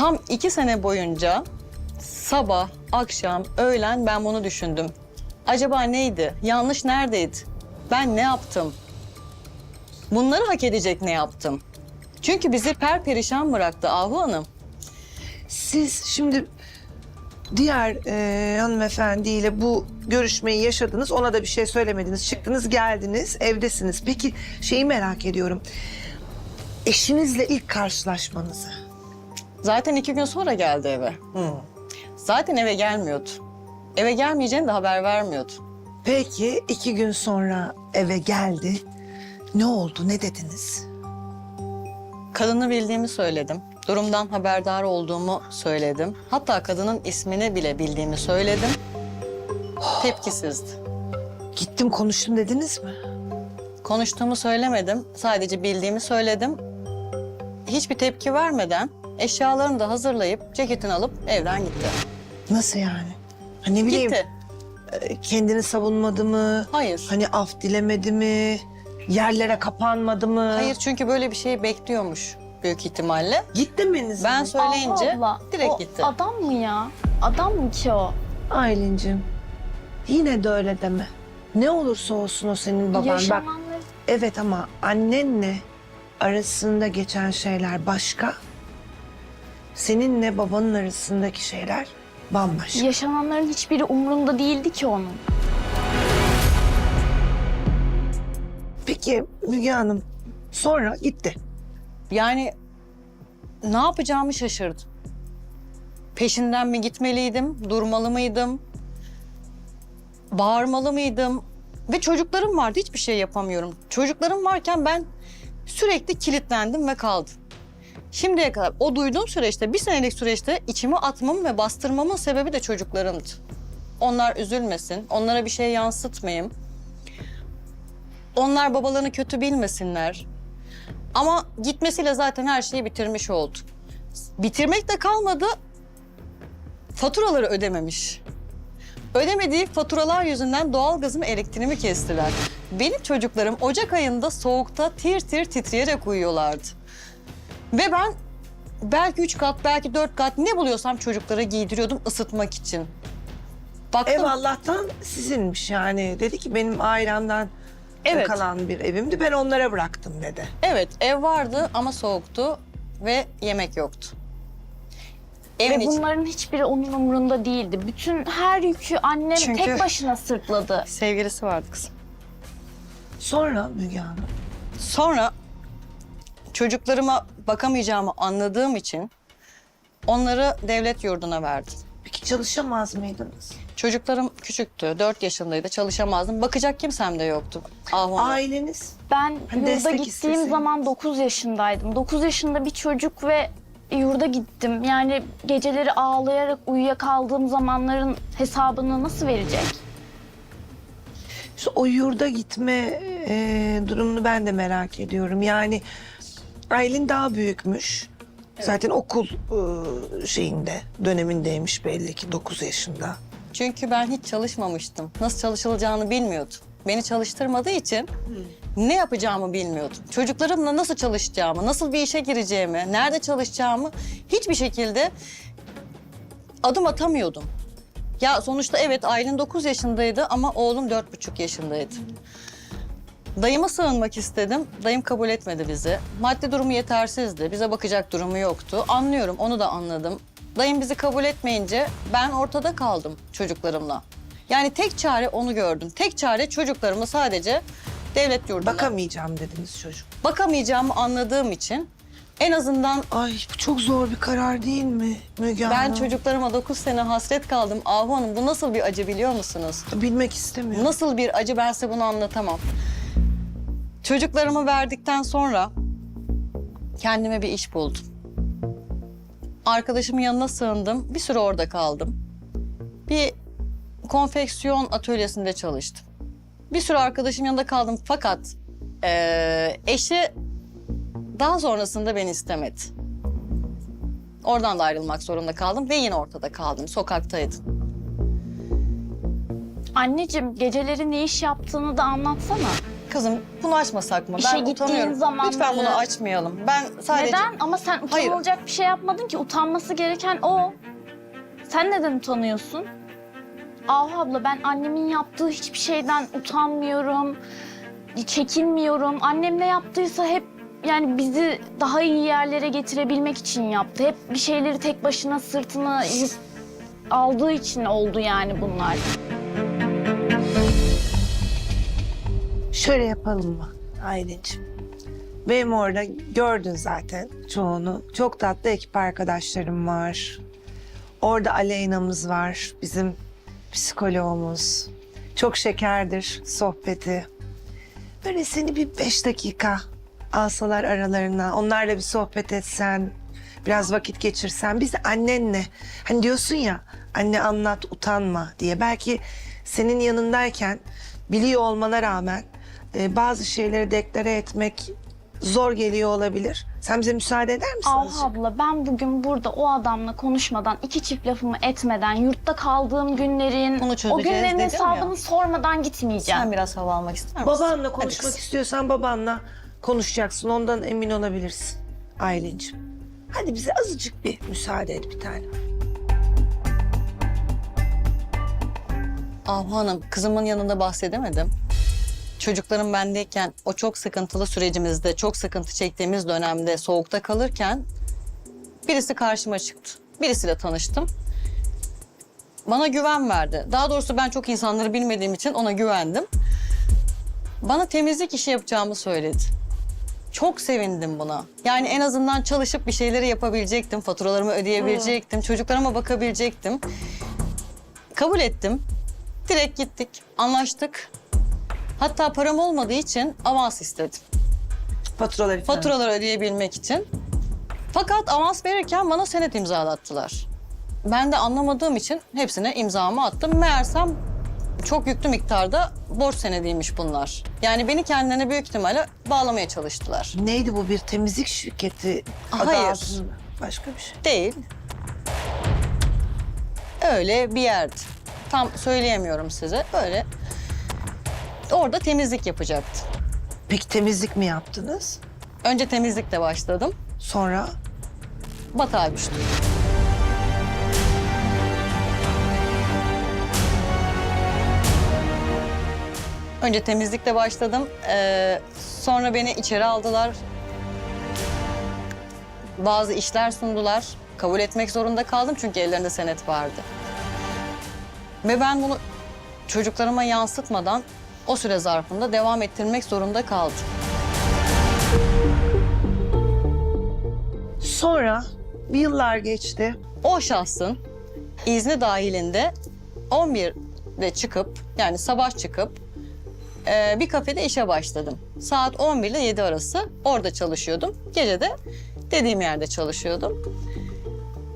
Tam iki sene boyunca sabah, akşam, öğlen ben bunu düşündüm. Acaba neydi? Yanlış neredeydi? Ben ne yaptım? Bunları hak edecek ne yaptım? Çünkü bizi perperişan bıraktı Ahu Hanım. Siz şimdi diğer e, hanımefendiyle bu görüşmeyi yaşadınız. Ona da bir şey söylemediniz. Çıktınız geldiniz evdesiniz. Peki şeyi merak ediyorum. Eşinizle ilk karşılaşmanızı. Zaten iki gün sonra geldi eve. Zaten eve gelmiyordu. Eve gelmeyeceğini de haber vermiyordu. Peki iki gün sonra eve geldi. Ne oldu ne dediniz? Kadını bildiğimi söyledim. Durumdan haberdar olduğumu söyledim. Hatta kadının ismini bile bildiğimi söyledim. Tepkisizdi. Gittim konuştum dediniz mi? Konuştuğumu söylemedim. Sadece bildiğimi söyledim. Hiçbir tepki vermeden eşyalarını da hazırlayıp ceketini alıp evden gitti. Nasıl yani? Ha, ne bileyim Gitti. e, kendini savunmadı mı? Hayır. Hani af dilemedi mi? Yerlere kapanmadı mı? Hayır çünkü böyle bir şey bekliyormuş büyük ihtimalle. Gitti mi Ben söyleyince Allah Allah, direkt o gitti. Adam mı ya? Adam mı ki o? Aylin'cim yine de öyle deme. Ne olursa olsun o senin baban. Bak Yaşananları evet ama annenle arasında geçen şeyler başka. Seninle babanın arasındaki şeyler bambaşka. yaşananların hiçbiri umrunda değildi ki onun. Peki Müge Hanım sonra gitti. Yani ne yapacağımı şaşırdım. Peşinden mi gitmeliydim, durmalı mıydım? Bağırmalı mıydım? Ve çocuklarım vardı, hiçbir şey yapamıyorum. Çocuklarım varken ben sürekli kilitlendim ve kaldım. Şimdiye kadar o duyduğum süreçte, bir senelik süreçte içime atmamın ve bastırmamın sebebi de çocuklarımdı. Onlar üzülmesin, onlara bir şey yansıtmayayım. Onlar babalarını kötü bilmesinler. Ama gitmesiyle zaten her şeyi bitirmiş oldu. Bitirmek de kalmadı, faturaları ödememiş. Ödemediği faturalar yüzünden doğalgazımı elektriğimi kestiler. Benim çocuklarım Ocak ayında soğukta tir tir titreyerek uyuyorlardı. Ve ben belki üç kat, belki dört kat ne buluyorsam çocuklara giydiriyordum ısıtmak için. Baktım, Ev Allah'tan sizinmiş yani. Dedi ki benim ailemden Evet. kalan bir evimdi. Ben onlara bıraktım dedi. evet ev vardı ama soğuktu ve yemek yoktu. Evin Ve içi- bunların hiçbiri onun umrunda değildi. Bütün her yükü annem Çünkü- tek başına sırtladı. sevgilisi vardı kızım. Sonra Müge Hanım. Sonra çocuklarıma bakamayacağımı anladığım için onları devlet yurduna verdim. Peki çalışamaz mıydınız? Çocuklarım küçüktü, 4 yaşındaydı, çalışamazdım. Bakacak kimsem de yoktu. Ahuna. Aileniz Ben Hani yurda gittiğim isteseydin. zaman 9 yaşındaydım. 9 yaşında bir çocuk ve yurda gittim. Yani geceleri ağlayarak uyuyakaldığım zamanların hesabını nasıl verecek? İşte o yurda gitme e, durumunu ben de merak ediyorum. Yani Aylin daha büyükmüş. Zaten okul e, şeyinde, dönemindeymiş belli ki 9 yaşında. Çünkü ben hiç çalışmamıştım. Nasıl çalışılacağını bilmiyordum. Beni çalıştırmadığı için ne yapacağımı bilmiyordum. Çocuklarımla nasıl çalışacağımı, nasıl bir işe gireceğimi, nerede çalışacağımı hiçbir şekilde adım atamıyordum. Ya sonuçta evet Aylin 9 yaşındaydı ama oğlum 4,5 yaşındaydı. Dayıma sığınmak istedim. Dayım kabul etmedi bizi. Maddi durumu yetersizdi. Bize bakacak durumu yoktu. Anlıyorum, onu da anladım. Dayım bizi kabul etmeyince ben ortada kaldım çocuklarımla. Yani tek çare onu gördüm. Tek çare çocuklarımı sadece devlet yurduna. Bakamayacağım dediniz çocuk. Bakamayacağımı anladığım için en azından Ay bu çok zor bir karar değil mi Müge ben Hanım? çocuklarıma 9 sene hasret kaldım. Ahu Hanım bu nasıl bir acı biliyor musunuz? Bilmek istemiyorum. Nasıl bir acı ben size bunu anlatamam. Çocuklarımı verdikten sonra kendime bir iş buldum. Arkadaşımın yanına sığındım. Bir süre orada kaldım. Bir konfeksiyon atölyesinde çalıştım. Bir süre arkadaşım yanında kaldım fakat eee, eşi daha sonrasında beni istemedi. Oradan da ayrılmak zorunda kaldım ve yine ortada kaldım. Sokaktaydım. Anneciğim geceleri ne iş yaptığını da anlatsana. Kızım bunu açmasak mı? İşe ben gittiğin utanıyorum. zamanları- Lütfen bunu açmayalım. Ben sadece... Neden? Ama sen Hayır. utanılacak bir şey yapmadın ki. Utanması gereken o. Sen neden utanıyorsun? Ah abla ben annemin yaptığı hiçbir şeyden utanmıyorum. Çekinmiyorum. Annem ne yaptıysa hep yani bizi daha iyi yerlere getirebilmek için yaptı. Hep bir şeyleri tek başına sırtına yük aldığı için oldu yani bunlar. Şöyle yapalım mı Aylin'ciğim? Benim orada gördün zaten çoğunu. Çok tatlı ekip arkadaşlarım var. Orada Aleyna'mız var, bizim psikologumuz. Çok şekerdir sohbeti. Böyle seni bir beş dakika alsalar aralarına, onlarla bir sohbet etsen, biraz vakit geçirsen. Biz annenle, hani diyorsun ya, anne anlat utanma diye. Belki senin yanındayken biliyor olmana rağmen e, bazı şeyleri deklare etmek zor geliyor olabilir. Sen bize müsaade eder misin? Ah azıcık? abla ben bugün burada o adamla konuşmadan, iki çift lafımı etmeden, yurtta kaldığım günlerin, o çözeceğiz günlerin dedim hesabını ya. sormadan gitmeyeceğim. Sen biraz hava almak ister misin? Babanla Hadi konuşmak kız. istiyorsan babanla konuşacaksın. Ondan emin olabilirsin Aylin'ciğim. Hadi bize azıcık bir müsaade et bir tane. Ahu Hanım, kızımın yanında bahsedemedim. Çocuklarım bendeyken o çok sıkıntılı sürecimizde, çok sıkıntı çektiğimiz dönemde soğukta kalırken birisi karşıma çıktı. Birisiyle tanıştım. Bana güven verdi. Daha doğrusu ben çok insanları bilmediğim için ona güvendim. Bana temizlik işi yapacağımı söyledi. Çok sevindim buna. Yani en azından çalışıp bir şeyleri yapabilecektim, faturalarımı ödeyebilecektim, çocuklarıma bakabilecektim. Kabul ettim. Direkt gittik, anlaştık. Hatta param olmadığı için avans istedim. Faturaları falan. Faturaları ödeyebilmek için. Fakat avans verirken bana senet imzalattılar. Ben de anlamadığım için hepsine imzamı attım. Meğersem çok yüklü miktarda borç senediymiş bunlar. Yani beni kendilerine büyük ihtimalle bağlamaya çalıştılar. Neydi bu bir temizlik şirketi? adı Hayır. altında? Başka bir şey. Değil. Öyle bir yerdi. Tam söyleyemiyorum size. Böyle orada temizlik yapacaktı. Peki temizlik mi yaptınız? Önce temizlikle başladım. Sonra Batağa düştüm. Önce temizlikle başladım. Ee, sonra beni içeri aldılar. Bazı işler sundular. Kabul etmek zorunda kaldım çünkü ellerinde senet vardı. Ve ben bunu çocuklarıma yansıtmadan o süre zarfında devam ettirmek zorunda kaldım. sonra bir yıllar geçti. o şahsın izni dahilinde 11'de çıkıp yani sabah çıkıp e, bir kafede işe başladım. Saat 11 ile 7 arası orada çalışıyordum. Gece de dediğim yerde çalışıyordum.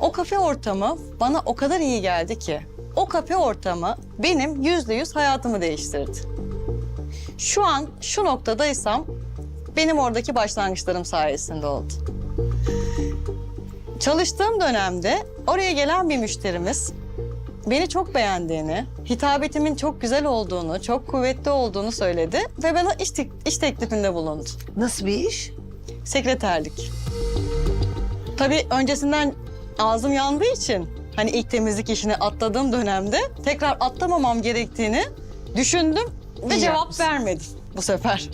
O kafe ortamı bana o kadar iyi geldi ki o kafe ortamı benim yüzde yüz hayatımı değiştirdi. Şu an şu noktadaysam benim oradaki başlangıçlarım sayesinde oldu. Çalıştığım dönemde oraya gelen bir müşterimiz beni çok beğendiğini, hitabetimin çok güzel olduğunu, çok kuvvetli olduğunu söyledi ve bana iş, tek- iş teklifinde bulundu. Nasıl bir iş? Sekreterlik. Tabii öncesinden ağzım yandığı için hani ilk temizlik işini atladığım dönemde tekrar atlamamam gerektiğini düşündüm ve cevap vermedim bu sefer.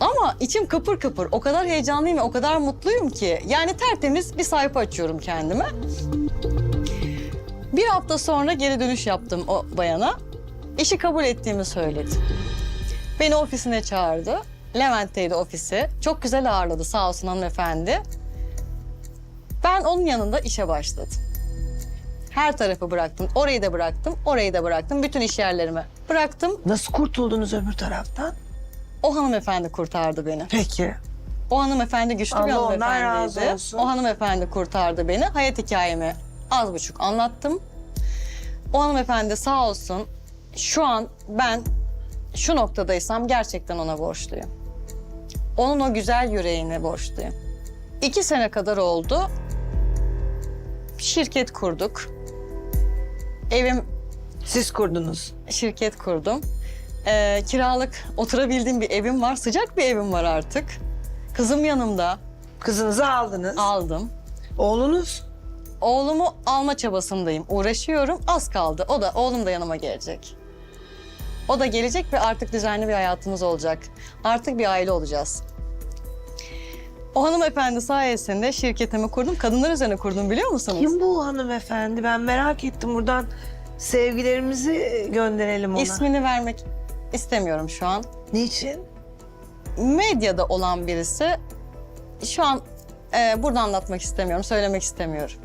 Ama içim kıpır kıpır. O kadar heyecanlıyım ve o kadar mutluyum ki. Yani tertemiz bir sayfa açıyorum kendime. Bir hafta sonra geri dönüş yaptım o bayana. İşi kabul ettiğimi söyledi. Beni ofisine çağırdı. Levent'teydi ofisi. Çok güzel ağırladı sağ olsun hanımefendi. Ben onun yanında işe başladım. Her tarafı bıraktım. Orayı da bıraktım, orayı da bıraktım. Bütün iş yerlerimi bıraktım. Nasıl kurtuldunuz öbür taraftan? O hanımefendi kurtardı beni. Peki. O hanımefendi güçlü bir Allah ondan hanımefendiydi. razı olsun. O hanımefendi kurtardı beni. Hayat hikayemi az buçuk anlattım. O hanımefendi sağ olsun şu an ben şu noktadaysam gerçekten ona borçluyum. Onun o güzel yüreğine borçluyum. İki sene kadar oldu. Şirket kurduk. Evim Siz kurdunuz. şirket kurdum. Ee, kiralık oturabildiğim bir evim var. Sıcak bir evim var artık. Kızım yanımda. Kızınızı aldınız. Aldım. Oğlunuz? Oğlumu alma çabasındayım. Uğraşıyorum. Az kaldı. O da oğlum da yanıma gelecek. O da gelecek ve artık düzenli bir hayatımız olacak. Artık bir aile olacağız. O hanımefendi sayesinde şirketimi kurdum. Kadınlar üzerine kurdum biliyor musunuz? Kim bu hanımefendi? Ben merak ettim. Buradan sevgilerimizi gönderelim ona. İsmini vermek istemiyorum şu an. Niçin? Medyada olan birisi. Şu an e, burada anlatmak istemiyorum, söylemek istemiyorum.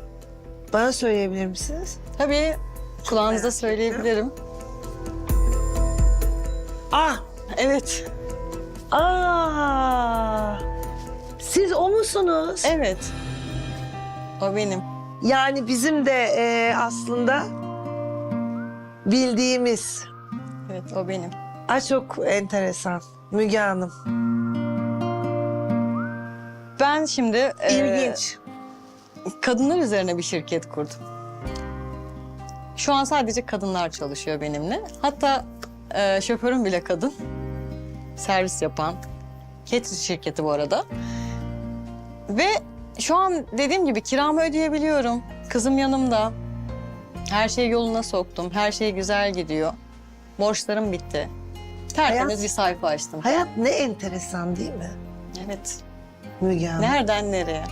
Bana söyleyebilir misiniz? Tabii kulağınızda söyleyebilirim. Ah! Evet, Aa! Siz o musunuz? evet. O benim. Yani bizim de e, aslında bildiğimiz. Evet, o benim. Aa, çok enteresan. Müge Hanım. Ben şimdi e, İlginç. kadınlar üzerine bir şirket kurdum. Şu an sadece kadınlar çalışıyor benimle. Hatta e, şoförüm bile kadın. Servis yapan. Catering şirketi bu arada. Ve şu an dediğim gibi kiramı ödeyebiliyorum. Kızım yanımda. Her şeyi yoluna soktum. Her şey güzel gidiyor. Borçlarım bitti. Tertemiz Hayat- bir sayfa açtım. Hayat ne enteresan değil mi Evet. Müge Hanım? Nereden nereye?